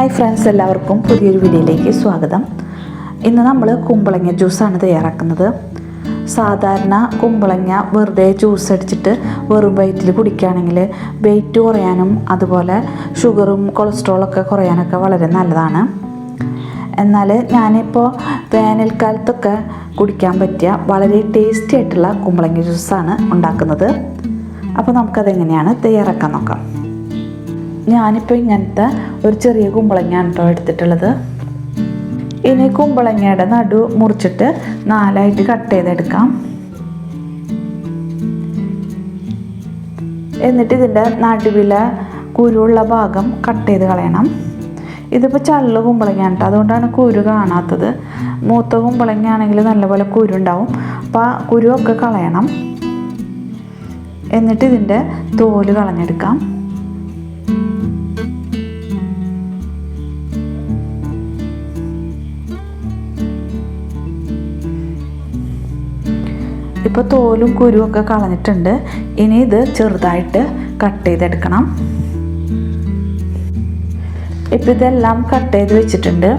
Hi friends എല്ലാവർക്കും പുതിയൊരു വീഡിയോയിലേക്ക് സ്വാഗതം. ഇന്ന് നമ്മൾ കുമ്പളങ്ങ ജ്യൂസാണ് തയ്യാറാക്കുന്നത്. സാധാരണ കുമ്പളങ്ങ വെറുതെ ജ്യൂസ് അടിച്ചിട്ട് വെറും വയറ്റിൽ കുടിക്കുകയാണെങ്കിൽ വെയിറ്റ് കുറയാനും അതുപോലെ ഷുഗറും കൊളസ്ട്രോളൊക്കെ കുറയാനൊക്കെ വളരെ നല്ലതാണ്. എന്നാൽ ഞാനിപ്പോൾ വേനൽക്കാലത്തൊക്കെ കുടിക്കാൻ പറ്റിയ വളരെ ടേസ്റ്റി ആയിട്ടുള്ള കുമ്പളങ്ങ ജ്യൂസാണ് ഉണ്ടാക്കുന്നത്. അപ്പോൾ നമുക്കതെങ്ങനെയാണ് തയ്യാറാക്കാൻ നോക്കാം. ഞാനിപ്പോൾ ഇങ്ങനത്തെ ഒരു ചെറിയ കുമ്പളങ്ങയാണ് കേട്ടോ എടുത്തിട്ടുള്ളത്. ഇനി കുമ്പളങ്ങയുടെ നടു മുറിച്ചിട്ട് നാലായിട്ട് കട്ട് ചെയ്തെടുക്കാം. എന്നിട്ട് ഇതിന്റെ നടുവിലെ കുരുള്ള ഭാഗം കട്ട് ചെയ്ത് കളയണം. ഇതിപ്പോൾ ചള്ള് കുമ്പളങ്ങയാണ് കേട്ടോ അതുകൊണ്ടാണ് കുരു കാണാത്തത്. മൂത്ത കുമ്പളങ്ങയാണെങ്കിൽ നല്ലപോലെ കുരു ഉണ്ടാവും അപ്പോൾ ആ കുരുവൊക്കെ കളയണം. എന്നിട്ട് ഇതിന്റെ തോൽ കളഞ്ഞെടുക്കാം. ഇപ്പോൾ തോലും കുരുവും ഒക്കെ കളഞ്ഞിട്ടുണ്ട്. ഇനി ഇത് ചെറുതായിട്ട് കട്ട് ചെയ്തെടുക്കണം. ഇപ്പം ഇതെല്ലാം കട്ട് ചെയ്ത് വെച്ചിട്ടുണ്ട്.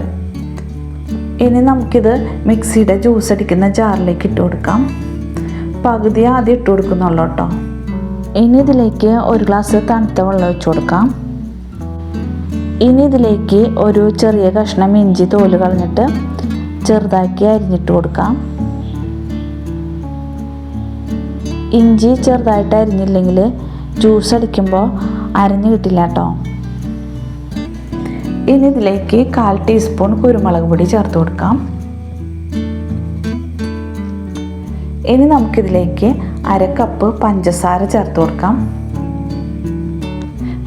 ഇനി നമുക്കിത് മിക്സിയുടെ ജ്യൂസ് അടിക്കുന്ന ജാറിലേക്ക് ഇട്ട് കൊടുക്കാം. പകുതി ആദ്യം ഇട്ട് കൊടുക്കുന്നുള്ളൂ കേട്ടോ. ഇനി ഇതിലേക്ക് ഒരു ഗ്ലാസ് തണുത്ത വെള്ളം ഒഴിച്ചു കൊടുക്കാം. ഇനി ഇതിലേക്ക് ഒരു ചെറിയ കഷ്ണം ഇഞ്ചി തോൽ കളഞ്ഞിട്ട് ചെറുതാക്കി അരിഞ്ഞിട്ട് കൊടുക്കാം. ഇഞ്ചി ചെറുതായിട്ട് അരിഞ്ഞില്ലെങ്കിൽ ജ്യൂസ് അടിക്കുമ്പോൾ അരിഞ്ഞു കിട്ടില്ല കേട്ടോ. ഇനി ഇതിലേക്ക് കാൽ ടീസ്പൂൺ കുരുമുളക് പൊടി ചേർത്ത് കൊടുക്കാം. ഇനി നമുക്കിതിലേക്ക് അര കപ്പ് പഞ്ചസാര ചേർത്ത് കൊടുക്കാം.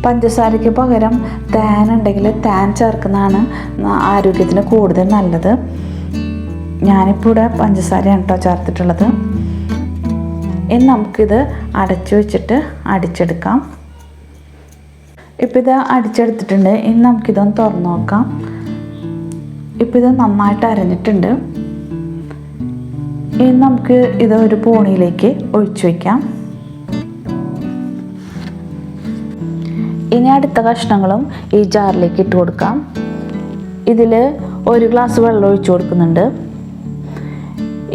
പഞ്ചസാരയ്ക്ക് പകരം താൻ ഉണ്ടെങ്കിൽ താൻ ചേർക്കുന്നതാണ് ആരോഗ്യത്തിന് കൂടുതൽ നല്ലത്. ഞാനിപ്പോൾ ഇവിടെ പഞ്ചസാരയാണ് കേട്ടോ ചേർത്തിട്ടുള്ളത്. ഇനി നമുക്കിത് അടച്ചു വെച്ചിട്ട് അടിച്ചെടുക്കാം. ഇപ്പം ഇത് അടിച്ചെടുത്തിട്ടുണ്ട്. ഇനി നമുക്കിതൊന്ന് തുറന്നു നോക്കാം. ഇപ്പം ഇത് നന്നായിട്ട് അരഞ്ഞിട്ടുണ്ട്. ഇനി നമുക്ക് ഇത് ഒരു പോണിയിലേക്ക് ഒഴിച്ചു വയ്ക്കാം ഇനി അടുത്ത കഷ്ണങ്ങളും ഈ ജാറിലേക്ക് ഇട്ട് കൊടുക്കാം. ഇതിൽ ഒരു ഗ്ലാസ് വെള്ളം ഒഴിച്ചു കൊടുക്കുന്നുണ്ട്.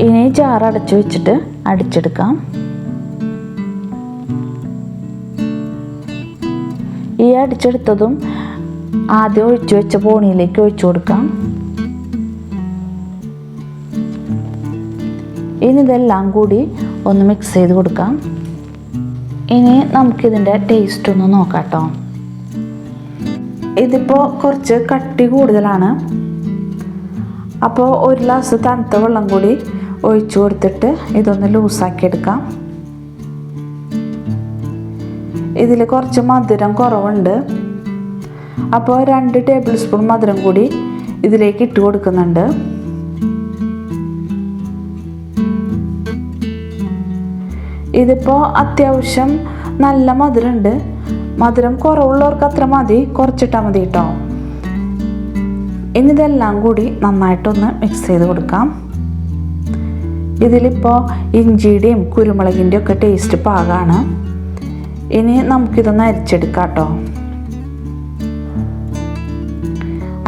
ഇനി ജാർ അടച്ചു വെച്ചിട്ട് അടിച്ചെടുക്കാം. ഈ അടിച്ചെടുത്തതും ആദ്യം ഒഴിച്ചു വെച്ച പോണിയിലേക്ക് ഒഴിച്ചു കൊടുക്കാം. ഇനി ഇതെല്ലാം കൂടി ഒന്ന് മിക്സ് ചെയ്ത് കൊടുക്കാം. ഇനി നമുക്കിതിന്റെ ടേസ്റ്റ് ഒന്ന് നോക്കാം കേട്ടോ ഇതിപ്പോൾ കുറച്ച് കട്ടി കൂടുതലാണ്. അപ്പോൾ ഒരു ഗ്ലാസ് തണുത്ത വെള്ളം കൂടി ഒഴിച്ചു കൊടുത്തിട്ട് ഇതൊന്ന് ലൂസാക്കി എടുക്കാം. ഇതിൽ കുറച്ച് മധുരം കുറവുണ്ട്. അപ്പോൾ രണ്ട് ടേബിൾ സ്പൂൺ മധുരം കൂടി ഇതിലേക്ക് ഇട്ട് കൊടുക്കുന്നുണ്ട്. ഇതിപ്പോൾ അത്യാവശ്യം നല്ല മധുരമുണ്ട് മധുരം കുറവുള്ളവർക്ക് അത്ര മതി കുറച്ചിട്ടാൽ മതി കേട്ടോ ഇനി ഇതെല്ലാം കൂടി നന്നായിട്ടൊന്ന് മിക്സ് ചെയ്ത് കൊടുക്കാം. ഇതിലിപ്പോൾ ഇഞ്ചിയുടെയും കുരുമുളകിന്റെയും ഒക്കെ ടേസ്റ്റ് പാകമാണ് ഇനി നമുക്കിതൊന്ന് അരിച്ചെടുക്കാം കേട്ടോ.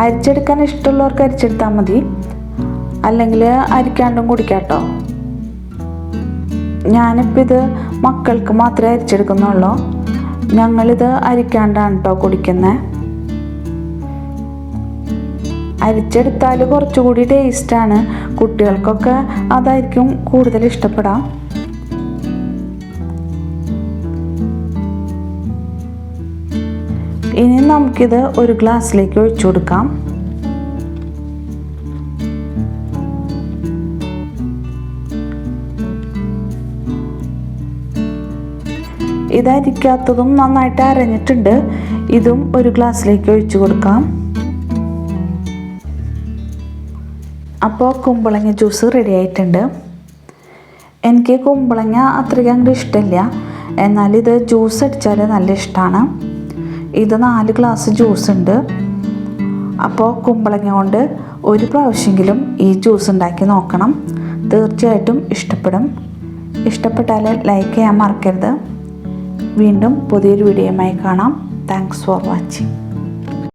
അരിച്ചെടുക്കാൻ ഇഷ്ടമുള്ളവർക്ക് അരിച്ചെടുത്താൽ മതി. അല്ലെങ്കിൽ അരിക്കാണ്ടും കുടിക്കാം കേട്ടോ. ഞാനിപ്പോൾ ഇത് മക്കൾക്ക് മാത്രമേ അരിച്ചെടുക്കുന്നുള്ളൂ. ഞങ്ങളിത് അരിക്കാണ്ടാണ് കേട്ടോ കുടിക്കുന്നത് അരിച്ചെടുത്താൽ കുറച്ചുകൂടി ടേസ്റ്റാണ് കുട്ടികൾക്കൊക്കെ അതായിരിക്കും കൂടുതൽ ഇഷ്ടപ്പെടാം. ഇനി നമുക്കിത് ഒരു ഗ്ലാസ്സിലേക്ക് ഒഴിച്ചു കൊടുക്കാം. ഇതരിക്കാത്തതും നന്നായിട്ട് അരഞ്ഞിട്ടുണ്ട്. ഇതും ഒരു ഗ്ലാസ്സിലേക്ക് ഒഴിച്ചു കൊടുക്കാം. അപ്പോൾ കുമ്പളങ്ങ ജ്യൂസ് റെഡി ആയിട്ടുണ്ട്. എനിക്ക് കുമ്പളങ്ങ അത്രയ്ക്ക് അങ്ങോട്ട് ഇഷ്ടമില്ല എന്നാൽ ഇത് ജ്യൂസ് അടിച്ചാൽ നല്ല ഇഷ്ടമാണ് ഇത് നാല് ഗ്ലാസ് ജ്യൂസ് ഉണ്ട്. അപ്പോൾ കുമ്പളങ്ങ കൊണ്ട് ഒരു പ്രാവശ്യമെങ്കിലും ഈ ജ്യൂസ് ഉണ്ടാക്കി നോക്കണം. തീർച്ചയായിട്ടും ഇഷ്ടപ്പെടും. ഇഷ്ടപ്പെട്ടാൽ ലൈക്ക് ചെയ്യാൻ മറക്കരുത്. വീണ്ടും പുതിയൊരു വീഡിയോയുമായി കാണാം. Thanks for watching